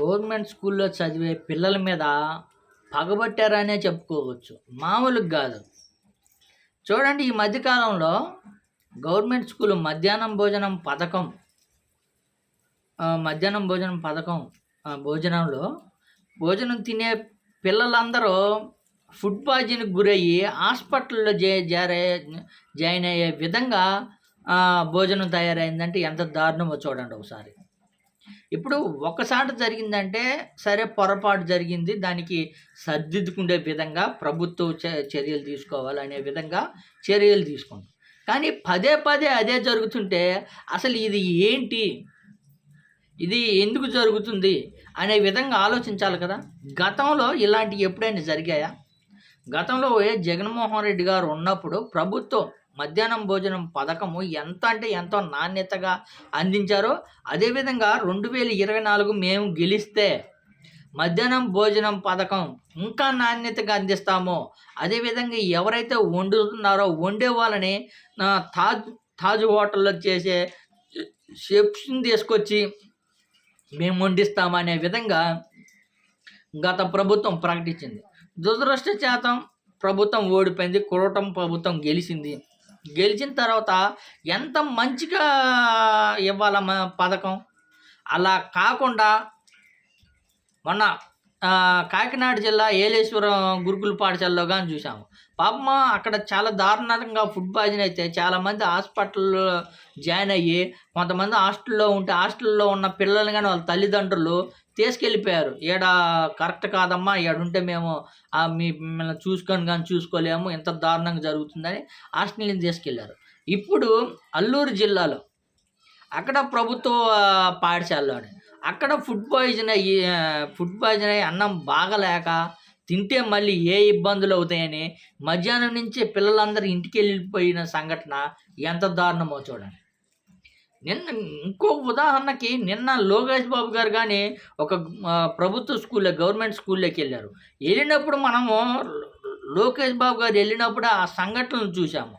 Government స్కూల్లో చదివే పిల్లల మీద పగబట్టారనే చెప్పుకోవచ్చు. మామూలుగా కాదు. చూడండి ఈ మధ్యకాలంలో గవర్నమెంట్ స్కూల్ మధ్యాహ్నం భోజనం పథకం మధ్యాహ్నం భోజనం పథకం భోజనంలో భోజనం తినే పిల్లలందరూ ఫుడ్ పాయిజన్కి గురయ్యి హాస్పిటల్లో జే జారే జాయిన్ అయ్యే విధంగా భోజనం తయారైందంటే ఎంత దారుణమో చూడండి ఒకసారి. ఇప్పుడు ఒకసారి జరిగిందంటే సరే పొరపాటు జరిగింది దానికి సర్దిద్దుకునే విధంగా ప్రభుత్వం చ- చర్యలు తీసుకోవాలి అనే విధంగా చర్యలు తీసుకుంటాం. కానీ పదే పదే అదే జరుగుతుంటే అసలు ఇది ఏంటి? ఇది ఎందుకు జరుగుతుంది అనే విధంగా ఆలోచించాలి కదా. గతంలో ఇలాంటివి ఎప్పుడైనా జరిగాయా? గతంలో జగన్మోహన్ రెడ్డి గారు ఉన్నప్పుడు ప్రభుత్వం మధ్యాహ్నం భోజనం పథకము ఎంత అంటే ఎంతో నాణ్యతగా అందించారో అదేవిధంగా రెండు వేల ఇరవై నాలుగు మేము గెలిస్తే మధ్యాహ్నం భోజనం పథకం ఇంకా నాణ్యతగా అందిస్తామో అదేవిధంగా ఎవరైతే వండుతున్నారో వండే వాళ్ళని తాజ్ తాజ్ హోటల్లో చేసే షెఫ్స్ని తీసుకొచ్చి మేము వండిస్తామనే విధంగా గత ప్రభుత్వం ప్రకటించింది. దురదృష్ట శాతం ప్రభుత్వం ఓడిపోయింది కురటం ప్రభుత్వం గెలిచింది. గెలిచిన తర్వాత ఎంత మంచిగా ఇవ్వాల పథకం? అలా కాకుండా మొన్న కాకినాడ జిల్లా ఏలేశ్వరం గురుకుల పాఠశాలలో కానీ చూసాము పాపమ్మ అక్కడ చాలా దారుణంగా ఫుడ్ పాయిజన్ అయితే చాలామంది హాస్పిటల్లో జాయిన్ అయ్యి కొంతమంది హాస్టల్లో ఉంటే హాస్టల్లో ఉన్న పిల్లల్ని కానీ వాళ్ళ తల్లిదండ్రులు తీసుకెళ్ళిపోయారు. ఈడ కరెక్ట్ కాదమ్మా ఈడ ఉంటే మేము మీ మిమ్మల్ని చూసుకొని కానీ చూసుకోలేము ఎంత దారుణంగా జరుగుతుందని హాస్టల్ని తీసుకెళ్ళారు. ఇప్పుడు అల్లూరు జిల్లాలో అక్కడ ప్రభుత్వ పాఠశాలలోనే అక్కడ ఫుడ్ పాయిజన్ అయ్యి ఫుడ్ పాయిజన్ అయ్యి అన్నం బాగలేక తింటే మళ్ళీ ఏ ఇబ్బందులు అవుతాయని మధ్యాహ్నం నుంచి పిల్లలందరూ ఇంటికి వెళ్ళిపోయిన సంఘటన ఎంత దారుణమో చూడండి. నిన్న ఇంకో ఉదాహరణకి నిన్న లోకేష్ బాబు గారు కానీ ఒక ప్రభుత్వ స్కూల్లో గవర్నమెంట్ స్కూల్లోకి వెళ్ళారు. వెళ్ళినప్పుడు మనము లోకేష్ బాబు గారు వెళ్ళినప్పుడు ఆ సంఘటనలు చూసాము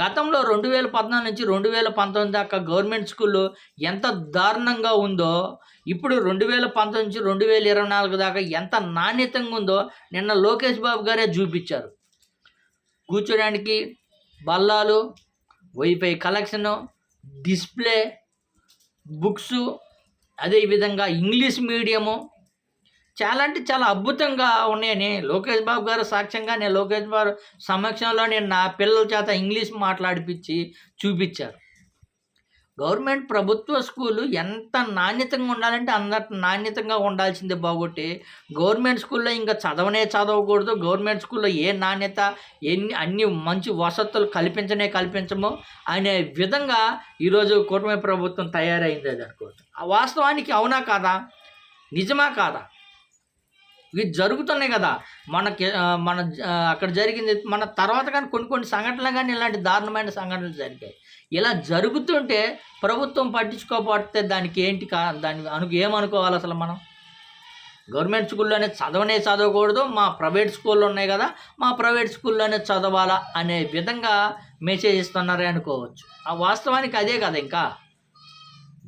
గతంలో రెండు వేల పద్నాలుగు నుంచి రెండు వేల పంతొమ్మిది దాకా గవర్నమెంట్ స్కూల్లో ఎంత దారుణంగా ఉందో ఇప్పుడు రెండు వేల పంతొమ్మిది నుంచి రెండు వేల ఇరవై నాలుగు దాకా ఎంత నాణ్యతంగా ఉందో నిన్న లోకేష్ బాబు గారే చూపించారు. కూర్చోడానికి బల్లాలు వైఫై కలెక్షను డిస్ప్లే బుక్స్ అదేవిధంగా ఇంగ్లీష్ మీడియము చాలా అంటే చాలా అద్భుతంగా ఉన్నాయని లోకేష్ బాబు గారు సాక్ష్యంగా నేను లోకేష్ బాబు సమక్షంలో నేను నా పిల్లల చేత ఇంగ్లీష్ మాట్లాడిపించి చూపించారు. గవర్నమెంట్ ప్రభుత్వ స్కూలు ఎంత నాణ్యతంగా ఉండాలంటే అందరి నాణ్యతంగా ఉండాల్సిందే బాగొట్టి గవర్నమెంట్ స్కూల్లో ఇంకా చదవనే చదవకూడదు. గవర్నమెంట్ స్కూల్లో ఏ నాణ్యత ఎన్ని అన్ని మంచి వసతులు కల్పించనే కల్పించము అనే విధంగా ఈరోజు కూటమి ప్రభుత్వం తయారైంది అది అనుకోవచ్చు. ఆ వాస్తవానికి అవునా కాదా? నిజమా కాదా? ఇవి జరుగుతున్నాయి కదా. మనకి మన అక్కడ జరిగింది మన తర్వాత కానీ కొన్ని కొన్ని సంఘటనలు కానీ ఇలాంటి దారుణమైన సంఘటనలు జరిగాయి. ఇలా జరుగుతుంటే ప్రభుత్వం పట్టించుకోకపోతే దానికి ఏంటి కా దానికి అను ఏమనుకోవాలి అసలు మనం? గవర్నమెంట్ స్కూల్లోనే చదవనే చదవకూడదు మా ప్రైవేట్ స్కూల్లో ఉన్నాయి కదా మా ప్రైవేట్ స్కూల్లోనే చదవాలా అనే విధంగా మెసేజ్ ఇస్తున్నారే అనుకోవచ్చు. ఆ వాస్తవానికి అదే కదా ఇంకా.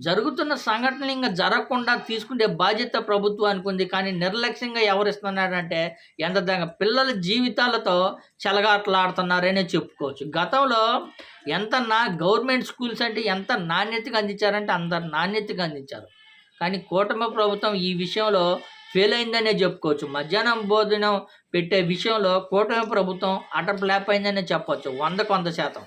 జరుగుతున్న సంఘటనలు ఇంకా జరగకుండా తీసుకునే బాధ్యత ప్రభుత్వానికి ఉంది. కానీ నిర్లక్ష్యంగా ఎవరు ఇస్తున్నారంటే ఎంత పిల్లల జీవితాలతో చెలగాటలాడుతున్నారనే చెప్పుకోవచ్చు. గతంలో ఎంత నా గవర్నమెంట్ స్కూల్స్ అంటే ఎంత నాణ్యతగా అందించారంటే అందరు నాణ్యతగా అందించారు. కానీ కూటమి ప్రభుత్వం ఈ విషయంలో ఫెయిల్ అయిందనే చెప్పుకోవచ్చు. మధ్యాహ్నం భోజనం పెట్టే విషయంలో కూటమి ప్రభుత్వం అటప్ లేపైందనే అయిందనే వంద వందకు శాతం.